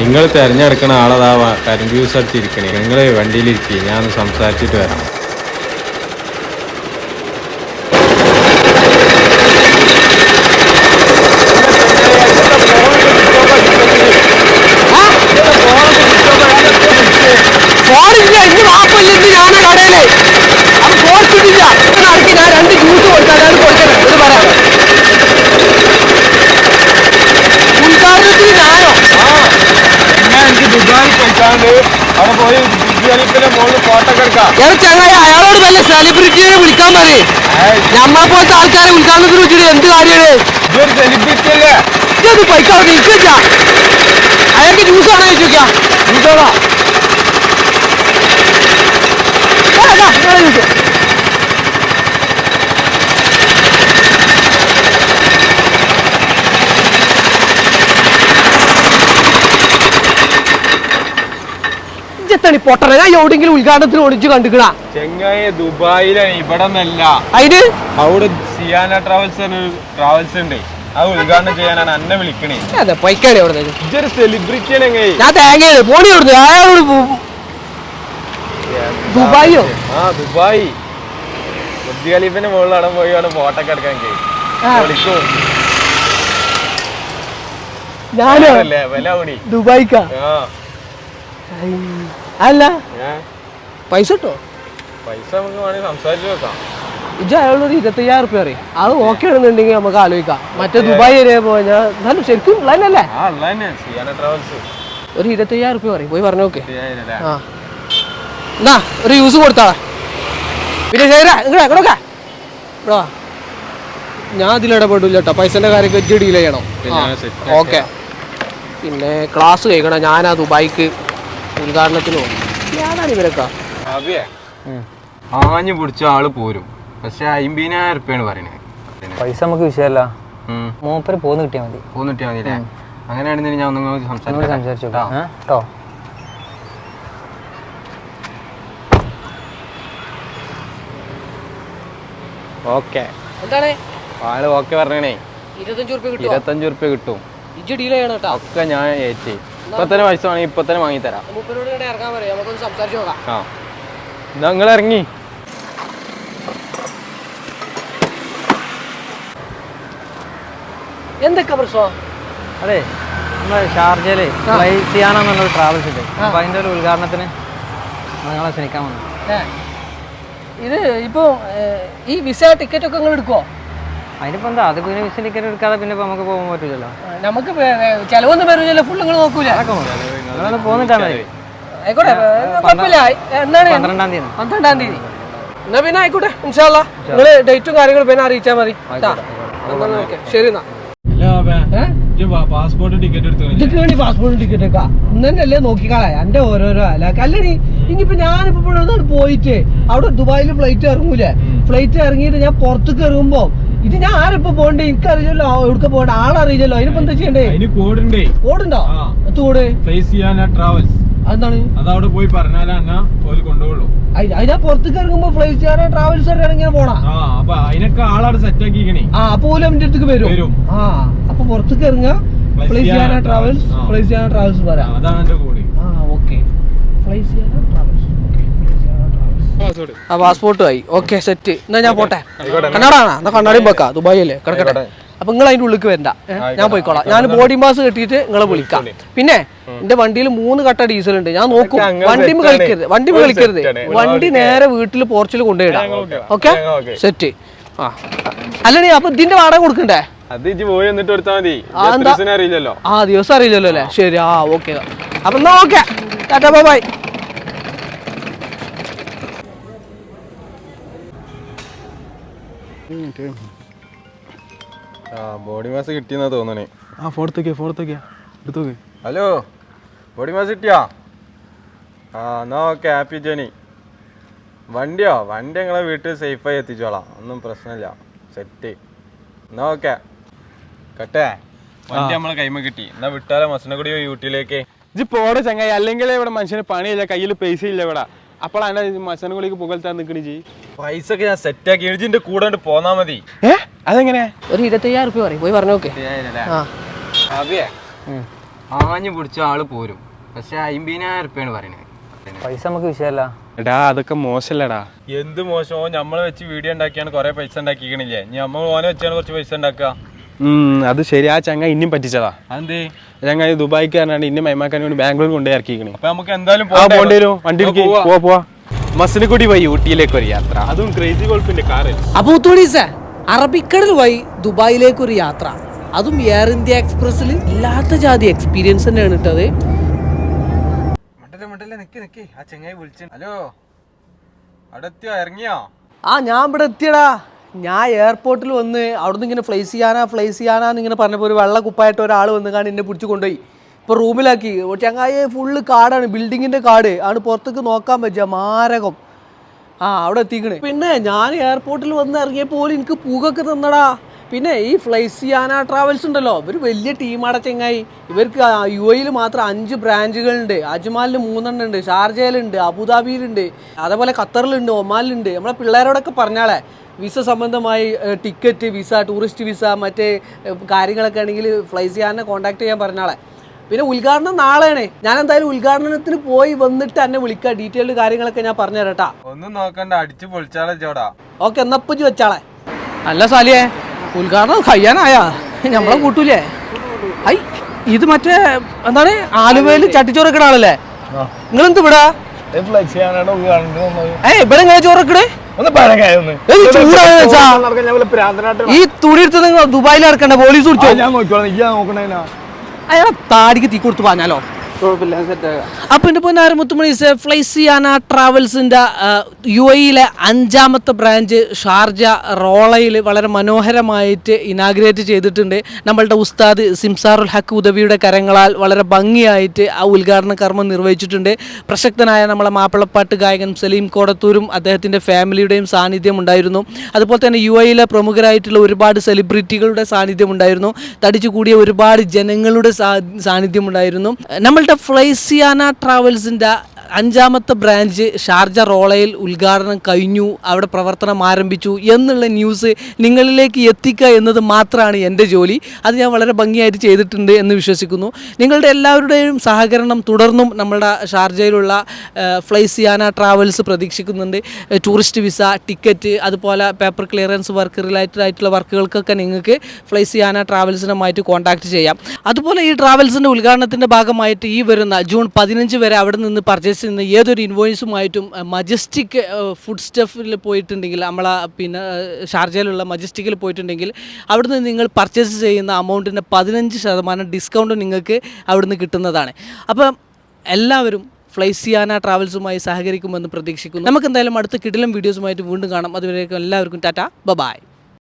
നിങ്ങൾ തിരഞ്ഞെടുക്കണ ആളതാ current use അടിച്ചിരിക്കണേ നിങ്ങൾ വണ്ടിയിലിരിക്കുക ഞാൻ സംസാരിച്ചിട്ട് വരാം ഫോണില്ല ഇനി വാപ്പില്ലെന്ന് ഞാൻ കടയിൽ അത് ഫോർച്ചിട്ടില്ല നടക്കി ഞാൻ രണ്ട് ജ്യൂസ് കൊടുക്കാം അതാണ് കൊടുക്കണേ ഇത് പറയാം ഉദ്ഘാടനത്തിന് ഞാനോ എനിക്ക് ദുബായി പോയിക്കാണ്ട് അവിടെ പോയി ഖലീഫിന്റെ മുകളിൽ ഫോട്ടോ ഒക്കെ എടുക്കാം ഞാൻ ചങ്ങായി അയാളോട് വല്ല സെലിബ്രിറ്റിയെ വിളിക്കാൻ പറയും നമ്മളെ പോലത്തെ ആൾക്കാരെ ഉദ്ഘാടനത്തിന് വെച്ചിട്ട് എന്ത് കാര്യമാണ് ഇത് പൈക്കാവ് നിൽക്കില്ല അയാൾക്ക് ജ്യൂസ് ആണോ ചോദിക്കാം ജ്യൂസാണോ ജ്യൂസ് ഇജ്ജെത്താണ് ഈ പൊട്ടണ ഞാൻ എവിടെയെങ്കിലും ഉദ്ഘാടനത്തിന് ഒളിച്ചു കണ്ടുക്കണ? ചെങ്ങായി ദുബായിലാണ് ഇവിടെ നിന്നല്ല അതിന് അവിടെ സിയാന ട്രാവൽസ് ട്രാവൽസ് ഉണ്ട്. അത് ഉദ്ഘാടനം ചെയ്യാനാണ് എന്നെ വിളിക്കണേ. അതെ പൈക്കാണ് അവിടെ നിന്ന് ഇതൊരു സെലിബ്രിറ്റി ആണ് ചെങ്ങായി ഞാൻ തേങ്ങയാണ്. പോണി കൊടുത്തു അയാളോട് പോ- ദുബായിയോ? ആ ദുബായ്. ബുദ്ധി ഖലീഫിന്റെ മുകളിൽ അവിടെ പോയി അവിടെ ഫോട്ടോ ഒക്കെ എടുക്കാൻ ആ. വിളിക്കും. ഞാനോ? ദുബായിക്കാ? അല്ല? പൈസ കിട്ടോ? പൈസ നമുക്ക് വേണമെങ്കിൽ സംസാരിച്ച് നോക്കാം ഇജ്ജ് അയാളോട് ഇരുപത്തയ്യായിരം റുപ്യ അറിയും അത് ഓക്കെ ആണെന്നുണ്ടെങ്കിൽ നമുക്ക് ആലോചിക്കാം. മറ്റേ ദുബായ് വരെ പോയാൽ എന്നാലും ശരിക്കും ഉള്ളതല്ലേ ട്രാവൽസ് ഒരു ഇരുപത്തയ്യായിരം റുപ്യ പറയും. പോയി പറഞ്ഞു നോക്ക്? ആ. എന്നാ ഒരു യൂസ് കൊടുത്താളാ പിന്നെ ശരി ഇങ്ങോട്ട് ഇവിടെ വാ. ഞാൻ അതിൽ ഇടപെടില്ല കേട്ടോ. പൈസന്റെ കാര്യമൊക്കെ ഡീൽ ചെയ്യണം. ഓക്കെ പിന്നെ ക്ലാസ് കഴിക്കണം? ഞാനാ ദുബായിക്ക് ഉദ്ഘാടനത്തിന്? പോകും ഞാനാണ് ഇവരൊക്കെ. അബിയെ ആഞ്ഞു പിടിച്ച ആൾ പോരും. പക്ഷെ അമ്പതിനായിരം ഉറുപ്പ്യാണ് പറയണേ പൈസ നമുക്ക് വിഷയമല്ല. മൂപ്പര് പോന്ന് കിട്ടിയാൽ മതി. പോന്ന് കിട്ടിയാൽ മതി അങ്ങനെയാണെന്നുണ്ടെങ്കിൽ ഞാൻ ഒന്നും സംസാരിക്കാം. സംസാരിച്ചു കേട്ടോ. ഓക്കെ. എന്താണ്? ആൾ ഓക്കെ പറഞ്ഞേ ഇരുപത്തഞ്ച് റുപ്യ കിട്ടും ഇരുപത്തഞ്ച് ഉറുപ്പ്യ കിട്ടും. ഇജ്ജ് ഡീൽ ചെയ്യണം കേട്ടോ. ഒക്കെ ഞാൻ ഏറ്റി ഇപ്പൊ തന്നെ പൈസ വേണമെങ്കിൽ ഇപ്പൊ തന്നെ വാങ്ങി തരാം ആ. നിങ്ങൾ ഇറങ്ങി എന്തൊക്കെ പ്രശ്നം? അതെ നമ്മൾ ഷാർജയിൽ ഫ്ലൈ ചെയ്യാനെന്നുള്ളൊരു ട്രാവൽസ് ഉണ്ട് അപ്പൊ അതിന്റെ ഒരു ഉദ്ഘാടനത്തിന് നിങ്ങളെ ക്ഷണിക്കാൻ വന്നു. ഇത് ഇപ്പൊ ഈ വിസ ടിക്കറ്റ് ഒക്കെ നിങ്ങൾ എടുക്കുവോ? അതിനിപ്പോ എന്താ? അത് പിന്നെ വിസ ടിക്കറ്റ് എടുക്കാതെ പിന്നെ ഇപ്പൊ നമുക്ക് പോകാൻ പറ്റില്ലല്ലോ നമുക്ക് ചെലവൊന്നും വരില്ലല്ലോ ഫുൾ നിങ്ങൾ നോക്കൂല. നിങ്ങളൊന്ന് പോന്നിട്ടാ മതി. ആയിക്കോട്ടെ ഏ, കുഴപ്പമില്ല എന്നാണ് പന്ത്രണ്ടാം തീയതി. പന്ത്രണ്ടാം തീയതി. എന്നാ പിന്നെ ആയിക്കോട്ടെ ഇൻഷാല്ല നിങ്ങൾ ഡേറ്റും കാര്യങ്ങളും പിന്നെ അറിയിച്ചാൽ മതി. ശരി എന്നാ? പാസ്പോർട്ട് ടിക്കറ്റ് ഇന്നല്ലേ നോക്കിക്കാളാ എന്റെ ഓരോരോ അല്ല. അല്ലടി ഇനിയിപ്പോ ഞാനിപ്പോ പോയിട്ട് അവിടെ ദുബായിൽ ഫ്ലൈറ്റ് ഇറങ്ങൂലേ? ഫ്ലൈറ്റ് ഇറങ്ങിയിട്ട് ഞാൻ പുറത്തേക്ക് ഇറങ്ങുമ്പോ ഇത് ഞാൻ ആരെപ്പോ പോണ്ടേ എനിക്ക് എനിക്കറിയില്ലല്ലോ എവിടെ പോകണ്ട? ആളറിയില്ലല്ലോ. അതിനിപ്പോ എന്താ ചെയ്യണ്ടേ? അതിന് കോഡുണ്ടേ കോടുണ്ടോ? ആ. തോട് ഫേസ് ചെയ്യാനാ ട്രാവൽസ് അതെന്താണ്? അതവിടെ പോയി പറഞ്ഞാലാണ് ഓൽ കൊണ്ടുപോകുള്ളൂ അതിനാ പുറത്തേക്ക് ഇറങ്ങുമ്പോ ഫ്ലൈറ്റ് ചെയ്യാനോ ട്രാവൽസ് ഇറങ്ങിയാ പോണാ അപ്പൊ അതിനൊക്കെ ആളവിടെ സെറ്റ് ആക്കിക്കണേ ആ അപ്പൊ ഓൽ എന്റെ അടുത്തേക്ക് വരും. ആ അപ്പൊ പുറത്തേക്ക് ഇറങ്ങുക ഫ്ലൈറ്റ് ചെയ്യാനോ ട്രാവൽസ്. ഫ്ലൈറ്റ് ചെയ്യാനോ ട്രാവൽസ് പറയാം. അതാണ് എന്റെ കൂടി. ആ ഓക്കെ ഫ്ലൈറ്റ് ചെയ്യാനോ ആ പാസ്പോർട്ട് ആയി. ഓക്കെ സെറ്റ് എന്നാ ഞാൻ പോട്ടെ. കണ്ണാടാണോ എന്നാ കണ്ണാടി വെക്കാം ദുബായ് അല്ലേ കിടക്കട്ടെ അപ്പൊ നിങ്ങൾ അതിന്റെ ഉള്ളിക്ക് വരണ്ട? ഞാൻ പോയിക്കോളാം. ഞാൻ ബോർഡിംഗ് പാസ് കെട്ടിയിട്ട് നിങ്ങളെ വിളിക്കാം. പിന്നെ എന്റെ വണ്ടിയിൽ മൂന്ന് കട്ട ഡീസൽ ഉണ്ട്. ഞാൻ നോക്കും. വണ്ടി കളിക്കരുത്. വണ്ടി കളിക്കരുത്. വണ്ടി നേരെ വീട്ടിൽ പോർച്ചിൽ കൊണ്ടുപോയിടാം. ഓക്കെ. സെറ്റ് ആ. അല്ലേ അപ്പൊ ഇതിന്റെ വാടക കൊടുക്കണ്ടേ? അത് ഇജ്ജ് പോയി എന്നിട്ട് എടുത്താൽ മതി. ആ, അറിയില്ലല്ലോ. ആ ദിവസം അറിയില്ലല്ലോ അല്ലേ? ശരി. ആ ഓക്കെ. അപ്പൊ എന്നാ ഓക്കെ. Tata bye bye. ആ ബോഡി മാസ് കിട്ടിയെന്നാ തോന്നണേ. ആ ഫോട്ടോക്കിയാ ഫോട്ടോക്കിയാ എടുത്തോക്ക് ഹലോ ബോഡി മാസ് കിട്ടിയാ? ആ എന്നാ ഓക്കെ ഹാപ്പി ജേണി. വണ്ടിയോ? വണ്ടി ഞങ്ങളെ വീട്ടിൽ സേഫായി എത്തിച്ചോളാം. ഒന്നും പ്രശ്നമില്ല. സെറ്റ് എന്നാ ഓക്കെ. കട്ടേ. വണ്ടി നമ്മളെ കൈമ കിട്ടി. എന്നാ വിട്ടാലോ മസനഗുടി യൂട്ടിയിലേക്ക് ഇത് പോടെ ചങ്ങായി. അല്ലെങ്കിൽ ഇവിടെ മനുഷ്യന് പണിയില്ല കയ്യിൽ പൈസ ഇല്ല ഇവിടെ. അപ്പോഴാണ് മസനകുളിക്ക് പുകഴ്ത്താൻ നിൽക്കണി ജി പൈസ ഒക്കെ ഞാൻ സെറ്റ് ആക്കി എഴുതിന്റെ കൂടെ പോന്നാ മതി. ഏ? അതെങ്ങനെ? ഒരു ഇരുപത്തയ്യായിരം റുപ്യ പറയും പോയി പറഞ്ഞു നോക്കെ ആ. അതെയേ ആഞ്ഞു പിടിച്ച ആൾ പോരും. പക്ഷെ അമ്പതിനായിരം റുപ്യാണ് പറയുന്നത്. പൈസ നമുക്ക് വിഷയമല്ല എടാ അതൊക്കെ മോശമല്ലടാ എന്ത് മോശമോ നമ്മളെ വെച്ച് വീഡിയോ ഉണ്ടാക്കിയാണ് കുറെ പൈസ ഉണ്ടാക്കിക്കണില്ലേ? നമ്മൾ ഓനെ വെച്ചാണ് കുറച്ച് പൈസ ഉണ്ടാക്കുക. അത് ശരി. ആ ചങ്ങ ഇനിയും പറ്റിച്ചതാ. അതെന്തേ? ഞങ്ങൾ ദുബായിക്ക് പറഞ്ഞാണ് ഇനി മൈമാക്കാൻ വേണ്ടി ബാംഗ്ലൂർ കൊണ്ടേ ഇറക്കിയിരിക്കണേ. അപ്പൊ നമുക്ക് എന്തായാലും വരും. വണ്ടി. പോവാ. പോവാ മസിനിക്കുടി വഴി ഊട്ടിയിലേക്ക് ഒരു യാത്ര. അതും ക്രേസി ഗോൾഫിന്റെ കാറിൽ അപ്പൊ അറബിക്കടൽ വഴി ദുബായിലേക്ക് ഒരു യാത്ര. അതും എയർ ഇന്ത്യ എക്സ്പ്രസ്സിൽ ഇല്ലാത്ത ജാതി എക്സ്പീരിയൻസ് തന്നെയാണ് ഇട്ടത് മണ്ടല്ലേ മണ്ടല്ലേ നിക്ക് നിക്ക്. ആ ചെങ്ങായി വിളിച്ചു. ഹലോ. അവിടെ ഇറങ്ങിയോ? ആ ഞാൻ ഇവിടെ എത്തിയടാ. ഞാൻ എയർപോർട്ടിൽ വന്ന് അവിടുന്ന് ഇങ്ങനെ ഫ്ലൈസ് ചെയ്യാനാ ഫ്ലൈസ് ചെയ്യാനാന്ന് ഇങ്ങനെ പറഞ്ഞപ്പോൾ ഒരു വെള്ള കുപ്പായിട്ട് ഒരാൾ വന്ന് കാണി എന്നെ പിടിച്ചു കൊണ്ടുപോയി. ഇപ്പോൾ റൂമിലാക്കി. ചങ്ങായി ഫുള്ള് കാടാണ് ബിൽഡിങ്ങിന്റെ കാട്. ആണ് പുറത്തേക്ക് നോക്കാൻ പറ്റുക മാരകം. ആ അവിടെ എത്തിക്കണേ. പിന്നെ ഞാൻ എയർപോർട്ടിൽ വന്ന് ഇറങ്ങിയപ്പോൾ എനിക്ക് പൂകൊക്കെ തന്നടാ. പിന്നെ ഈ ഫ്ലൈസിയാന ട്രാവൽസ് ഉണ്ടല്ലോ. ഇവർ വലിയ ടീമാണ് ചെങ്ങായി. ഇവർക്ക് യു എയിൽ മാത്രം അഞ്ച് ബ്രാഞ്ചുകളുണ്ട് അജ്മാലിൽ മൂന്നെണ്ണം ഉണ്ട് ഷാർജയിലുണ്ട് അബുദാബിയിലുണ്ട്. അതേപോലെ ഖത്തറിലുണ്ട് ഒമാനിലുണ്ട്. നമ്മളെ പിള്ളേരോടൊക്കെ പറഞ്ഞാളെ വിസ സംബന്ധമായി ടിക്കറ്റ് വിസ ടൂറിസ്റ്റ് വിസ മറ്റേ കാര്യങ്ങളൊക്കെ ആണെങ്കിൽ ഫ്ലൈസിയാനെ കോൺടാക്ട് ചെയ്യാൻ പറഞ്ഞാളെ. പിന്നെ ഉദ്ഘാടനം നാളെയാണ്. ഞാൻ എന്തായാലും ഉദ്ഘാടനത്തിന് പോയി വന്നിട്ട് എന്നെ വിളിക്കാം. ഡീറ്റെയിൽഡ് കാര്യങ്ങളൊക്കെ ഞാൻ പറഞ്ഞു തരട്ടാ ഒന്നും നോക്കണ്ട. അടിച്ചു പൊളിച്ചാളെ ജോടാ ഓക്കെ എന്നപ്പച്ച് വെച്ചാളെ. അല്ല സാലിയെ ഉദ്ഘാടനം കഴിയാനായാ നമ്മളെ കൂട്ടൂലേ? ഐ ഇത് മറ്റേ എന്താണ് ആലുവയിൽ ചട്ടിച്ചോറൊക്കെ ആളല്ലേ? നിങ്ങൾ എന്ത് വിടാ ഏ ഇവിടെ വെച്ചാ. ഈ തുണി എടുത്ത് നിങ്ങൾ ദുബായിൽ ഇറക്കണ്ട പോലീസ് അയാളെ താടിക്ക് തീ കൊടുത്ത് പറഞ്ഞാലോ അപ്പൊ എന്റെ പൊന്നാറ് മുത്തുമണി ഫ്ലൈസിയാന ട്രാവൽസിന്റെ യു എയിലെ അഞ്ചാമത്തെ ബ്രാഞ്ച് ഷാർജ റോളയിൽ വളരെ മനോഹരമായിട്ട് ഇനാഗ്രേറ്റ് ചെയ്തിട്ടുണ്ട്. നമ്മളുടെ ഉസ്താദ് സിംസാറുൽ ഹക്ക് ഉദവിയുടെ കരങ്ങളാൽ വളരെ ഭംഗിയായിട്ട് ആ ഉദ്ഘാടന കർമ്മം നിർവഹിച്ചിട്ടുണ്ട്. പ്രശസ്തനായ നമ്മളെ മാപ്പിളപ്പാട്ട് ഗായകൻ സലീം കോടത്തൂരും അദ്ദേഹത്തിന്റെ ഫാമിലിയുടെയും സാന്നിധ്യം ഉണ്ടായിരുന്നു. അതുപോലെ തന്നെ യു എയിലെ പ്രമുഖരായിട്ടുള്ള ഒരുപാട് സെലിബ്രിറ്റികളുടെ സാന്നിധ്യം ഉണ്ടായിരുന്നു. തടിച്ചു കൂടിയ ഒരുപാട് ജനങ്ങളുടെ സാന്നിധ്യം ഉണ്ടായിരുന്നു. നമ്മളുടെ ഫ്ലൈസിയാന ട്രാവൽസിന്റെ അഞ്ചാമത്തെ ബ്രാഞ്ച് ഷാർജ റോളയിൽ ഉദ്ഘാടനം കഴിഞ്ഞു. അവിടെ പ്രവർത്തനം ആരംഭിച്ചു. എന്നുള്ള ന്യൂസ് നിങ്ങളിലേക്ക് എത്തിക്കുക എന്നത് മാത്രമാണ് എന്റെ ജോലി. അത് ഞാൻ വളരെ ഭംഗിയായിട്ട് ചെയ്തിട്ടുണ്ട് എന്ന് വിശ്വസിക്കുന്നു. നിങ്ങളുടെ എല്ലാവരുടെയും സഹകരണം തുടർന്നും നമ്മുടെ ഷാർജയിലുള്ള ഫ്ലൈസിയാന ട്രാവൽസ് പ്രതീക്ഷിക്കുന്നുണ്ട്. ടൂറിസ്റ്റ് വിസ ടിക്കറ്റ് അതുപോലെ പേപ്പർ ക്ലിയറൻസ് വർക്ക് റിലേറ്റഡ് ആയിട്ടുള്ള വർക്കുകൾക്കൊക്കെ നിങ്ങൾക്ക് ഫ്ലൈസിയാന ട്രാവൽസിനുമായിട്ട് കോൺടാക്ട് ചെയ്യാം. അതുപോലെ ഈ ട്രാവൽസിന്റെ ഉദ്ഘാടനത്തിന്റെ ഭാഗമായിട്ട് ഈ വരുന്ന ജൂൺ പതിനഞ്ച് വരെ അവിടെ നിന്ന് പർച്ചേസ് ചെയ്യുന്ന ഏതൊരു ഇൻവോയ്സുമായിട്ടും മജസ്റ്റിക് ഫുഡ് സ്റ്റഫിൽ പോയിട്ടുണ്ടെങ്കിൽ നമ്മൾ പിന്നെ ഷാർജയിലുള്ള മജസ്റ്റിക്കിൽ പോയിട്ടുണ്ടെങ്കിൽ അവിടുന്ന് നിങ്ങൾ പർച്ചേസ് ചെയ്യുന്ന അമൗണ്ടിന്റെ പതിനഞ്ച് ശതമാനം ഡിസ്കൗണ്ട് നിങ്ങൾക്ക് അവിടുന്ന് കിട്ടുന്നതാണ്. അപ്പം എല്ലാവരും ഫ്ലൈസിയാന ട്രാവൽസുമായി സഹകരിക്കുമെന്ന് പ്രതീക്ഷിക്കുന്നു. നമുക്ക് എന്തായാലും അടുത്ത കിടിലം വീഡിയോസുമായിട്ട് വീണ്ടും കാണാം. അതുവരേക്കും എല്ലാവർക്കും ടാറ്റ. ബബായ്.